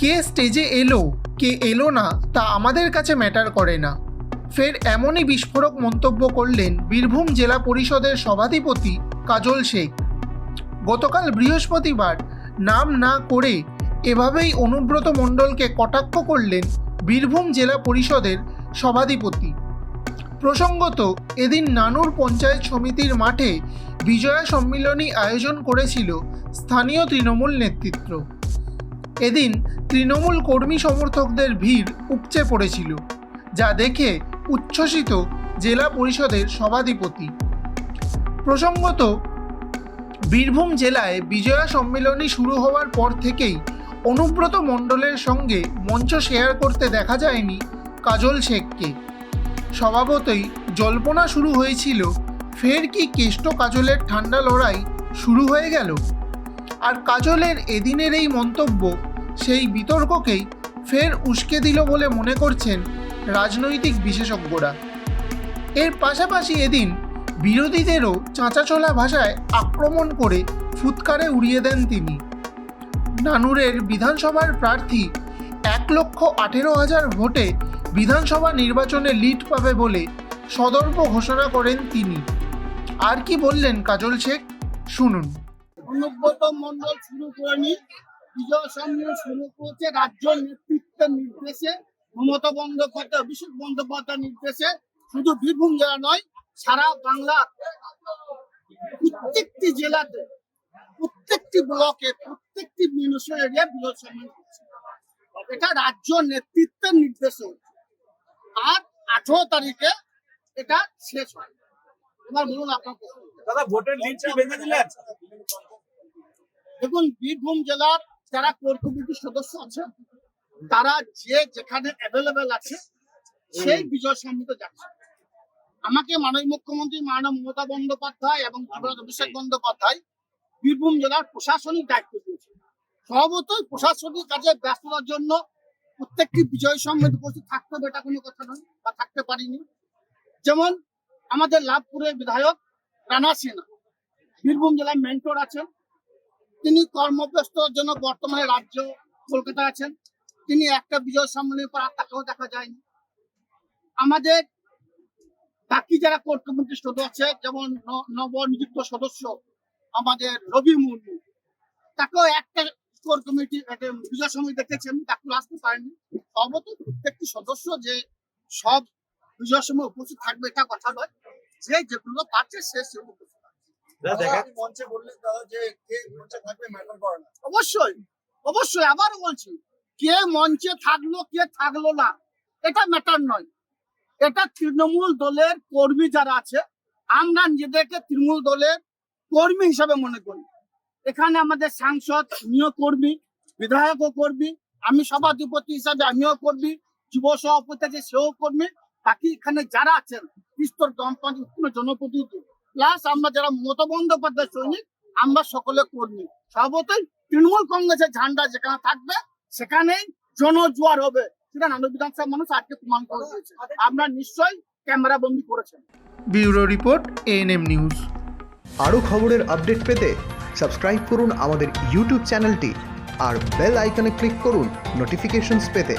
কে স্টেজে এলো, কে এলো না, তা আমাদের কাছে ম্যাটার করে না। ফের এমনই বিস্ফোরক মন্তব্য করলেন বীরভূম জেলা পরিষদের সভাধিপতি কাজল শেখ। গতকাল বৃহস্পতিবার নাম না করে এভাবেই অনুব্রত মণ্ডলকে কটাক্ষ করলেন বীরভূম জেলা পরিষদের সভাধিপতি। প্রসঙ্গত, এদিন নানুর পঞ্চায়েত সমিতির মাঠে বিজয়া সম্মিলনী আয়োজন করেছিল স্থানীয় তৃণমূল নেতৃত্ব। এদিন তৃণমূল কর্মী সমর্থকদের ভিড় উপচে পড়েছিল, যা দেখে উচ্ছ্বসিত জেলা পরিষদের সভাধিপতি। প্রসঙ্গত, বীরভূম জেলায় বিজয়া সম্মেলনী শুরু হওয়ার পর থেকেই অনুব্রত মণ্ডলের সঙ্গে মঞ্চ শেয়ার করতে দেখা যায়নি কাজল শেখকে। স্বভাবতই জল্পনা শুরু হয়েছিল, ফের কি কেষ্ট কাজলের ঠান্ডা লড়াই শুরু হয়ে গেল? আর কাজলের এদিনের এই মন্তব্য সেই বিতর্ককেই ফের উস্কে দিল বলে মনে করছেন রাজনৈতিক বিশেষজ্ঞরা। এর পাশাপাশি এদিন বিরোধীদেরও চাঁচাচলা ভাষায় আক্রমণ করে ফুৎকারে উড়িয়ে দেন তিনি। নানুরের বিধানসভার প্রার্থী এক লক্ষ আঠেরো হাজার ভোটে বিধানসভা নির্বাচনে লিড পাবে বলে সদর্প ঘোষণা করেন তিনি। আর কি বললেন কাজল শেখ? শুনুন। অনুব্রত শুরু বিজয় সম্মেলন শুরু করেছে রাজ্য নেতৃত্বের নির্দেশে মমতা বন্দ্যোপাধ্যায় অভিষেক বন্দ্যোপাধ্যায়ের নির্দেশে। শুধু বীরভূম জেলা নয় সারা বাংলা প্রত্যেকটি জেলাতে প্রত্যেকটি ব্লকে প্রত্যেকটি মিউনিসিপাল এরিয়া বিজয় সম্মেলন এটা রাজ্য নেতৃত্বের নির্দেশে হচ্ছে। আর আঠারো তারিখে এটা শেষ হয়। এবার বলুন আপনার দাদা ভোটের কি বেঁধে দিলেন? দেখুন বীরভূম জেলার যারা কোর কমিটির সদস্য আছে তারা যে যেখানে অ্যাভেলেবেল আছে সেই বিজয় সম্মিত যাচ্ছে। আমাকে মাননীয় মুখ্যমন্ত্রী মাননীয় মমতা বন্দ্যোপাধ্যায় এবং অভিষেক বন্দ্যোপাধ্যায় বীরভূম জেলার প্রশাসনিক দায়িত্ব দিয়েছে স্বভাবতই প্রশাসনিক কাজে ব্যস্ততার জন্য প্রত্যেকটি বিজয় সম্মেত উপস্থিত থাকতে হবে এটা কোনো কথা নয় বা থাকতে পারিনি। যেমন আমাদের লাভপুরের বিধায়ক রানা সিনহা বীরভূম জেলার মেন্টর আছেন। তিনি কর্মব্যস্ততার জন্য বর্তমানে রাজ্য কলকাতা আছেন। তিনি একটা বিজয় সম্মেলনের পর তাকেও দেখা যায়নি। আমাদের বাকি যারা কোর কমিটির সদস্য আছে, যেমন নবনিযুক্ত সদস্য আমাদের রবি মুর্মু, তাকেও একটা কোর কমিটি বিজয় সমিতি দেখেছেন, তাকে আসতে পারেনি সর্বত প্রত্যেকটি সদস্য যে সব বিজয় সময় উপস্থিত থাকবে এটা কথা নয়। যে যেগুলো পাচ্ছে সে সেগুলো উপস্থিত থাকবে। দাদা দেখা মঞ্চে বললেন দাদা যে কে মঞ্চে থাকবে ম্যাটার করে না। অবশ্যই অবশ্যই আবারও বলছি কে মঞ্চে থাকল কে থাকল না এটা ম্যাটার নয়। এটা তৃণমূল দলের কর্মী যারা আছে আমরা নিজেদেরকে তৃণমূল দলের কর্মী হিসাবে মনে করি। এখানে আমাদের সাংসদ উনিও কর্মী বিধায়কও কর্মী আমি সভাধিপতি হিসাবে আমিও কর্মী যুব সভাপতি আছে সেও কর্মী বাকি এখানে যারা আছেন স্তর গ্রাম পঞ্চায়েত জনপ্রতিনিধি প্লাস আমরা যারা মমতা বন্দ্যোপাধ্যায় সৈনিক আমরা সকলে কর্মী। সর্বতই তৃণমূল কংগ্রেসের ঝান্ডা যেখানে থাকবে সেখানেই জনজোয়ার হবে। সেটা নানু বিধানসভা মানুষ আজকে প্রমাণ করে দিয়েছে। আপনারা নিশ্চয়ই ক্যামেরা বন্দি করেছেন। Bureau report ANM news. আরও খবরের আপডেট পেতে সাবস্ক্রাইব করুন আমাদের ইউটিউব চ্যানেলটি আর বেল আইকনে ক্লিক করুন নোটিফিকেশনস পেতে।